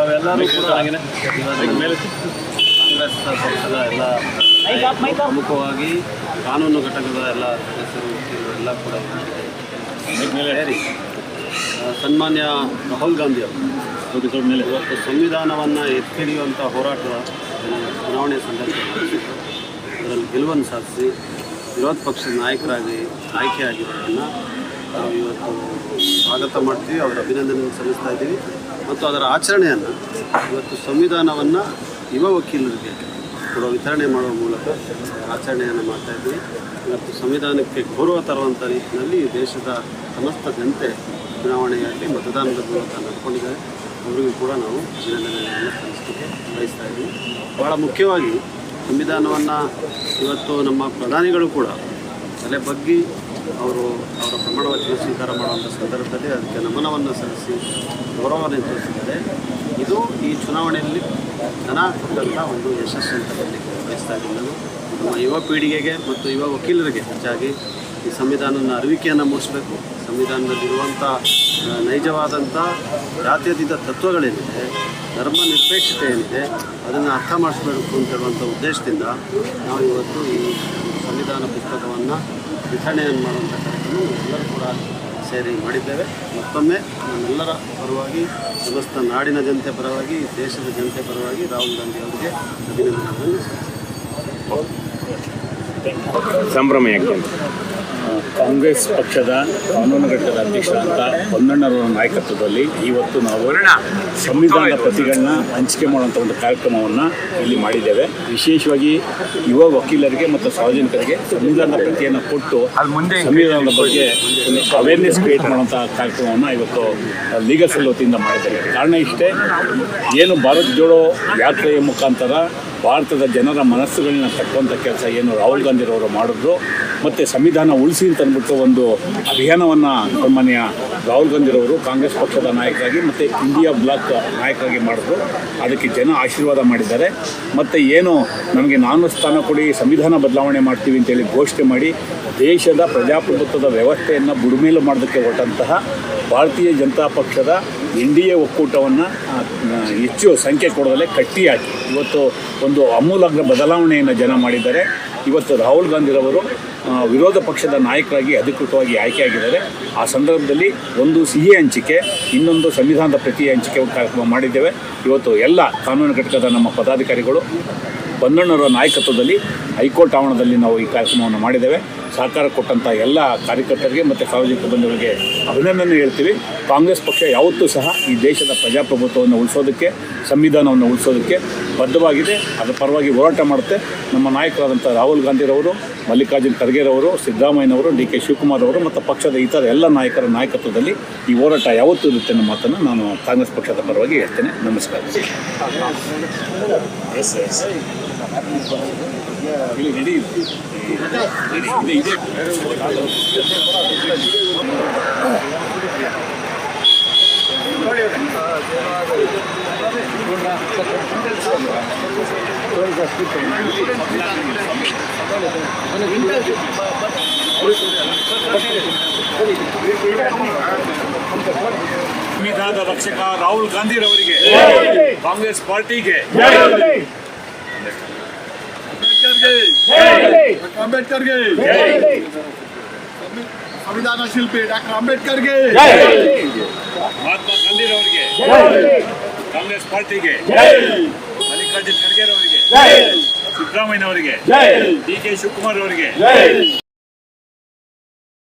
ನಾವೆಲ್ಲರೂ ಕೂಡ ಕಾಂಗ್ರೆಸ್ ಪಕ್ಷದ ಎಲ್ಲ ಪ್ರಮುಖವಾಗಿ ಕಾನೂನು ಘಟಕದ ಎಲ್ಲ ಸದಸ್ಯರು ಎಲ್ಲ ಕೂಡ ಆ, ಸನ್ಮಾನ್ಯ ರಾಹುಲ್ ಗಾಂಧಿ ಅವರು. ಮೇಲೆ. ಇವತ್ತು ಸಂವಿಧಾನವನ್ನು ಎತ್ತಿಡಿಯುವಂಥ ಹೋರಾಟದ ಚುನಾವಣೆ ಸಂದರ್ಭದಲ್ಲಿ ಅದರಲ್ಲಿ ಗೆಲುವನ್ನು ಸಾಧಿಸಿ ವಿರೋಧ ಪಕ್ಷದ ನಾಯಕರಾಗಿ ಆಯ್ಕೆಯಾಗಿರೋದನ್ನು ನಾವು ಇವತ್ತು ಸ್ವಾಗತ ಮಾಡ್ತೀವಿ. ಅವರ ಅಭಿನಂದನೆ ಸಲ್ಲಿಸ್ತಾ ಇದ್ದೀವಿ. ಮತ್ತು ಅದರ ಆಚರಣೆಯನ್ನು ಇವತ್ತು ಸಂವಿಧಾನವನ್ನು ಯುವ ವಕೀಲರಿಗೆ ಕೂಡ ವಿತರಣೆ ಮಾಡುವ ಮೂಲಕ ಆಚರಣೆಯನ್ನು ಮಾಡ್ತಾ ಇದ್ದೀವಿ. ಮತ್ತು ಸಂವಿಧಾನಕ್ಕೆ ಗೌರವ ತರುವಂಥ ರೀತಿಯಲ್ಲಿ ದೇಶದ ಸಮಸ್ತ ಜನತೆ ಚುನಾವಣೆಯಲ್ಲಿ ಮತದಾನದ ಮೂಲಕ ನಡ್ಕೊಂಡಿದ್ದಾರೆ. ಅವರಿಗೂ ಕೂಡ ನಾವು ಅಭಿನಂದನೆಯನ್ನು ಸಲ್ಲಿಸಲಿಕ್ಕೆ ಬಯಸ್ತಾ ಇದ್ದೀವಿ. ಭಾಳ ಮುಖ್ಯವಾಗಿ ಸಂವಿಧಾನವನ್ನು ಇವತ್ತು ನಮ್ಮ ಪ್ರಧಾನಿಗಳು ಕೂಡ ತಲೆ ಬಗ್ಗಿ ಅವರು ಅವರ ಪ್ರಮಾಣವಚನ ಸ್ವೀಕಾರ ಮಾಡುವಂಥ ಸಂದರ್ಭದಲ್ಲಿ ಅದಕ್ಕೆ ನಮನವನ್ನು ಸಲ್ಲಿಸಿ ಗೌರವವನ್ನು ತೋರಿಸಿದ್ದಾರೆ ಇದು ಈ ಚುನಾವಣೆಯಲ್ಲಿ ಜನ ಕೊಟ್ಟಂಥ ಒಂದು ಯಶಸ್ಸು ಅಂತ ಹೇಳಲಿಕ್ಕೆ ಬಯಸ್ತಾ ಇದ್ದೀನಿ ನಮ್ಮ ಯುವ ಪೀಳಿಗೆಗೆ ಮತ್ತು ಯುವ ವಕೀಲರಿಗೆ ಹೆಚ್ಚಾಗಿ ಈ ಸಂವಿಧಾನದ ಅರಿವಿಕೆಯನ್ನು ಮೂಡಿಸಬೇಕು. ಸಂವಿಧಾನದಲ್ಲಿರುವಂಥ ನೈಜವಾದಂಥ ಜಾತ್ಯತೀತ ತತ್ವಗಳೇನಿದೆ, ಧರ್ಮ ನಿರಪೇಕ್ಷತೆ ಏನಿದೆ ಅದನ್ನು ಅರ್ಥ ಮಾಡಿಸ್ಬೇಕು ಅಂತ ಹೇಳುವಂಥ ಉದ್ದೇಶದಿಂದ ನಾವು ಇವತ್ತು ಈ ಸಂವಿಧಾನ ಪುಸ್ತಕವನ್ನು ವಿತರಣೆಯನ್ನು ಮಾಡುವಂಥ ಕಾರ್ಯಕ್ರಮ ಎಲ್ಲರೂ ಕೂಡ ಸೇರಿ ಮಾಡಿದ್ದೇವೆ ಮತ್ತೊಮ್ಮೆ ನಮ್ಮೆಲ್ಲರ ಪರವಾಗಿ ಸಮಸ್ತ ನಾಡಿನ ಜನತೆ ಪರವಾಗಿ, ದೇಶದ ಜನತೆ ಪರವಾಗಿ ರಾಹುಲ್ ಗಾಂಧಿ ಅವರಿಗೆ ಅಭಿನಂದನೆಗಳನ್ನು. ಸಂಭ್ರಮ ಕಾಂಗ್ರೆಸ್ ಪಕ್ಷದ ಕಾನೂನು ಅಧ್ಯಕ್ಷ ಅಂತ ಹೊನ್ನಣ್ಣರವರ ನಾಯಕತ್ವದಲ್ಲಿ ಇವತ್ತು ನಾವು ಸಂವಿಧಾನದ ಪ್ರತಿಗಳನ್ನ ಹಂಚಿಕೆ ಮಾಡುವಂಥ ಒಂದು ಕಾರ್ಯಕ್ರಮವನ್ನು ಇಲ್ಲಿ ಮಾಡಿದ್ದೇವೆ. ವಿಶೇಷವಾಗಿ ಯುವ ವಕೀಲರಿಗೆ ಮತ್ತು ಸಾರ್ವಜನಿಕರಿಗೆ ಸಂವಿಧಾನದ ಪ್ರತಿಯನ್ನು ಕೊಟ್ಟು ಸಂವಿಧಾನದ ಬಗ್ಗೆ ಅವೇರ್ನೆಸ್ ಕ್ರಿಯೇಟ್ ಮಾಡುವಂಥ ಕಾರ್ಯಕ್ರಮವನ್ನು ಇವತ್ತು ಲೀಗಲ್ ಸೆಲ್ ವತಿಯಿಂದ ಮಾಡಿದ್ದೇವೆ ಕಾರಣ ಇಷ್ಟೇ ಏನು ಭಾರತ್ ಜೋಡೋ ಯಾತ್ರೆಯ ಮುಖಾಂತರ ಭಾರತದ ಜನರ ಮನಸ್ಸುಗಳನ್ನ ತಕ್ಕುವಂಥ ಕೆಲಸ ಏನು ರಾಹುಲ್ ಗಾಂಧಿರವರು ಮಾಡಿದ್ರು ಮತ್ತು ಸಂವಿಧಾನ ಉಳಿಸಿ ಅಂತ ಅಂದ್ಬಿಟ್ಟು ಒಂದು ಅಭಿಯಾನವನ್ನು ಸನ್ಮಾನ್ಯ ರಾಹುಲ್ ಗಾಂಧಿರವರು ಕಾಂಗ್ರೆಸ್ ಪಕ್ಷದ ನಾಯಕರಾಗಿ ಮತ್ತು ಇಂಡಿಯಾ ಬ್ಲಾಕ್ ನಾಯಕರಾಗಿ ಮಾಡಿದ್ರು. ಅದಕ್ಕೆ ಜನ ಆಶೀರ್ವಾದ ಮಾಡಿದ್ದಾರೆ. ಮತ್ತು ಏನು ನಮಗೆ ನಾನು ಸ್ಥಾನ ಕೊಡಿ, ಸಂವಿಧಾನ ಬದಲಾವಣೆ ಮಾಡ್ತೀವಿ ಅಂತೇಳಿ ಘೋಷಣೆ ಮಾಡಿ ದೇಶದ ಪ್ರಜಾಪ್ರಭುತ್ವದ ವ್ಯವಸ್ಥೆಯನ್ನು ಬುಡಮೇಲು ಮಾಡೋದಕ್ಕೆ ಹೊರಟಂತಹ ಭಾರತೀಯ ಜನತಾ ಪಕ್ಷದ ಎನ್ ಡಿ ಎ ಒಕ್ಕೂಟವನ್ನು ಹೆಚ್ಚು ಸಂಖ್ಯೆ ಕೊಡೋದಲ್ಲೇ ಕಟ್ಟಿಯಾಗಿ ಇವತ್ತು ಒಂದು ಅಮೂಲಾಗ್ರ ಬದಲಾವಣೆಯನ್ನು ಜನ ಮಾಡಿದ್ದಾರೆ. ಇವತ್ತು ರಾಹುಲ್ ಗಾಂಧಿರವರು ವಿರೋಧ ಪಕ್ಷದ ನಾಯಕರಾಗಿ ಅಧಿಕೃತವಾಗಿ ಆಯ್ಕೆಯಾಗಿದ್ದಾರೆ. ಆ ಸಂದರ್ಭದಲ್ಲಿ ಒಂದು ಸಿಹಿ ಹಂಚಿಕೆ, ಇನ್ನೊಂದು ಸಂವಿಧಾನದ ಪ್ರತಿ ಹಂಚಿಕೆ ಕಾರ್ಯಕ್ರಮ ಮಾಡಿದ್ದೇವೆ. ಇವತ್ತು ಎಲ್ಲ ಕಾನೂನು ಘಟಕದ ನಮ್ಮ ಪದಾಧಿಕಾರಿಗಳು ಬನ್ನಣ್ಣರ ನಾಯಕತ್ವದಲ್ಲಿ ಹೈಕೋರ್ಟ್ ಆವರಣದಲ್ಲಿ ನಾವು ಈ ಕಾರ್ಯಕ್ರಮವನ್ನು ಮಾಡಿದ್ದೇವೆ. ಸಹಕಾರ ಕೊಟ್ಟಂಥ ಎಲ್ಲ ಕಾರ್ಯಕರ್ತರಿಗೆ ಮತ್ತು ಸಾರ್ವಜನಿಕ ಬಂಧುಗಳಿಗೆ ಅಭಿನಂದನೆ ಹೇಳ್ತೀವಿ. ಕಾಂಗ್ರೆಸ್ ಪಕ್ಷ ಯಾವತ್ತೂ ಸಹ ಈ ದೇಶದ ಪ್ರಜಾಪ್ರಭುತ್ವವನ್ನು ಉಳಿಸೋದಕ್ಕೆ ಸಂವಿಧಾನವನ್ನು ಉಳಿಸೋದಕ್ಕೆ ಬದ್ಧವಾಗಿದೆ. ಅದರ ಪರವಾಗಿ ಹೋರಾಟ ಮಾಡುತ್ತೆ. ನಮ್ಮ ನಾಯಕರಾದಂಥ ರಾಹುಲ್ ಗಾಂಧಿರವರು ಮಲ್ಲಿಕಾರ್ಜುನ್ ಖರ್ಗೆರವರು ಸಿದ್ದರಾಮಯ್ಯನವರು ಡಿ ಕೆ ಶಿವಕುಮಾರ್ ಅವರು ಮತ್ತು ಪಕ್ಷದ ಇತರ ಎಲ್ಲ ನಾಯಕರ ನಾಯಕತ್ವದಲ್ಲಿ ಈ ಹೋರಾಟ ಯಾವತ್ತೂ ಇರುತ್ತೆ ಅನ್ನೋ ಮಾತನ್ನು ನಾನು ಕಾಂಗ್ರೆಸ್ ಪಕ್ಷದ ಪರವಾಗಿ ಹೇಳ್ತೇನೆ. ನಮಸ್ಕಾರ. ಇಲ್ಲಿ. ಸಂವಿಧಾನದ ರಕ್ಷಕ ರಾಹುಲ್ ಗಾಂಧಿರವರಿಗೆ ಕಾಂಗ್ರೆಸ್ ಪಾರ್ಟಿಗೆ ಅಂಬೇಡ್ಕರ್ಗೆ. ಸಂವಿಧಾನ ಶಿಲ್ಪಿ ಡಾಕ್ಟರ್ ಅಂಬೇಡ್ಕರ್ಗೆ. ಮಹಾತ್ಮ ಗಾಂಧಿರವರಿಗೆ. ಕಾಂಗ್ರೆಸ್ ಪಾರ್ಟಿಗೆ. ಮಲ್ಲಿಕಾರ್ಜುನ್ ಖರ್ಗೆರವರಿಗೆ. ಸಿದ್ದರಾಮಯ್ಯನವರಿಗೆ. ಡಿ ಕೆ ಶಿವಕುಮಾರ್ ಅವರಿಗೆ.